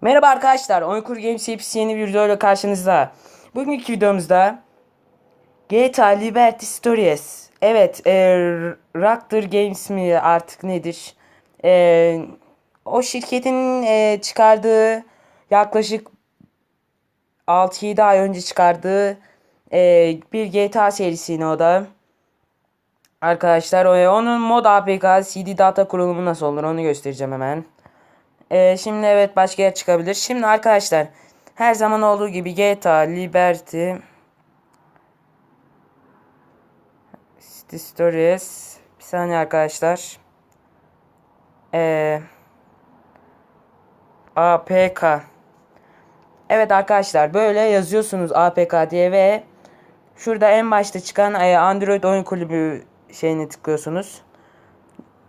Merhaba arkadaşlar, Oyunkur Games hepsi yeni bir videoyla karşınızda. Bugünkü videomuzda GTA Liberty Stories. Evet, e, Raptor Games mi artık nedir? E, o şirketin e, çıkardığı yaklaşık 6-7 ay önce çıkardığı e, bir GTA serisini o da. Arkadaşlar o- onun mod APK CD data kurulumu nasıl olur onu göstereceğim hemen. Ee, şimdi evet başka yer çıkabilir. Şimdi arkadaşlar her zaman olduğu gibi GTA Liberty City Stories bir saniye arkadaşlar. Ee, APK Evet arkadaşlar böyle yazıyorsunuz APK diye ve şurada en başta çıkan e, Android oyun kulübü şeyini tıklıyorsunuz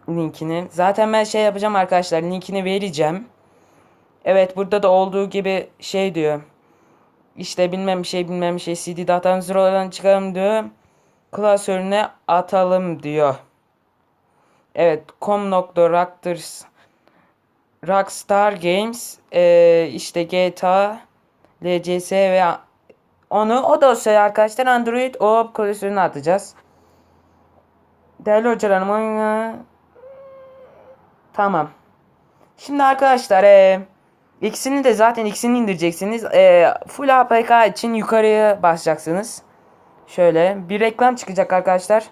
linkini. Zaten ben şey yapacağım arkadaşlar. Linkini vereceğim. Evet burada da olduğu gibi şey diyor. İşte bilmem şey bilmem şey CD datanızı oradan çıkarım diyor. Klasörüne atalım diyor. Evet com.raptors Rockstar Games ee, işte GTA LCS ve onu o dosyayı arkadaşlar Android o klasörüne atacağız. Değerli hocalarım Tamam. Şimdi arkadaşlar e, ikisini de zaten ikisini indireceksiniz. E, full APK için yukarıya basacaksınız. Şöyle bir reklam çıkacak arkadaşlar.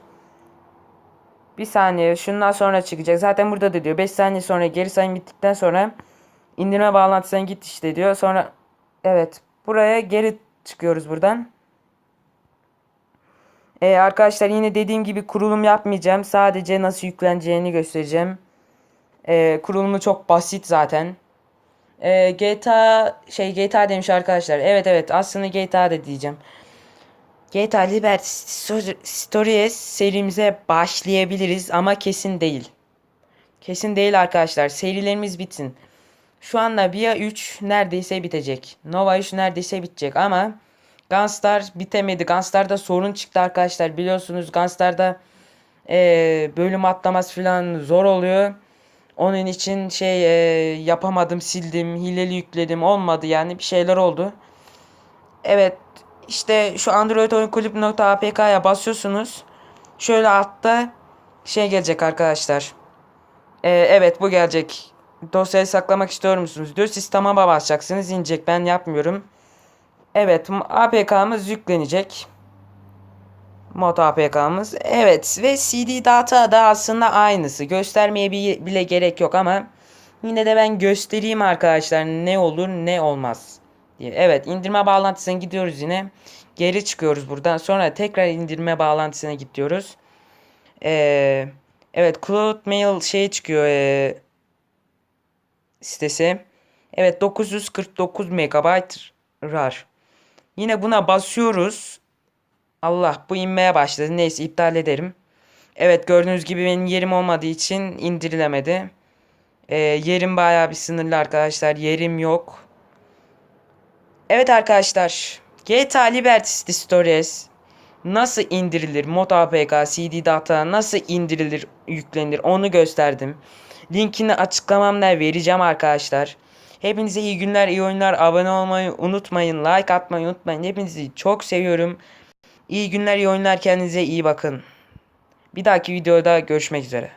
Bir saniye şundan sonra çıkacak. Zaten burada da diyor 5 saniye sonra geri sayım bittikten sonra indirme bağlantısına git işte diyor. Sonra evet buraya geri çıkıyoruz buradan. E, arkadaşlar yine dediğim gibi kurulum yapmayacağım. Sadece nasıl yükleneceğini göstereceğim. Ee, kurulumu çok basit zaten. Ee, GTA şey GTA demiş arkadaşlar. Evet evet aslında GTA da diyeceğim. GTA Liberty Stor- Stories serimize başlayabiliriz ama kesin değil. Kesin değil arkadaşlar. Serilerimiz bitsin. Şu anda Via 3 neredeyse bitecek. Nova 3 neredeyse bitecek ama Gunstar bitemedi. Gunstar'da sorun çıktı arkadaşlar. Biliyorsunuz Gunstar'da ee, bölüm atlaması falan zor oluyor. Onun için şey e, yapamadım sildim hileli yükledim olmadı yani bir şeyler oldu. Evet işte şu Android oyun kulüp.apk'ya basıyorsunuz. Şöyle altta şey gelecek arkadaşlar. E, evet bu gelecek. Dosyayı saklamak istiyor musunuz? Diyor sisteme basacaksınız inecek ben yapmıyorum. Evet APK'mız yüklenecek. Mod APK'mız. Evet ve CD data da aslında aynısı. Göstermeye bi- bile gerek yok ama yine de ben göstereyim arkadaşlar ne olur ne olmaz diye. Evet indirme bağlantısına gidiyoruz yine. Geri çıkıyoruz buradan. Sonra tekrar indirme bağlantısına gidiyoruz. Ee, evet Cloud Mail şey çıkıyor ee, sitesi. Evet 949 MB RAR. Yine buna basıyoruz. Allah bu inmeye başladı. Neyse iptal ederim. Evet gördüğünüz gibi benim yerim olmadığı için indirilemedi. Ee, yerim bayağı bir sınırlı arkadaşlar. Yerim yok. Evet arkadaşlar. GTA Liberty Stories nasıl indirilir? Mod APK, CD data nasıl indirilir, yüklenir onu gösterdim. Linkini açıklamamda vereceğim arkadaşlar. Hepinize iyi günler, iyi oyunlar. Abone olmayı unutmayın. Like atmayı unutmayın. Hepinizi çok seviyorum. İyi günler, iyi oyunlar. Kendinize iyi bakın. Bir dahaki videoda görüşmek üzere.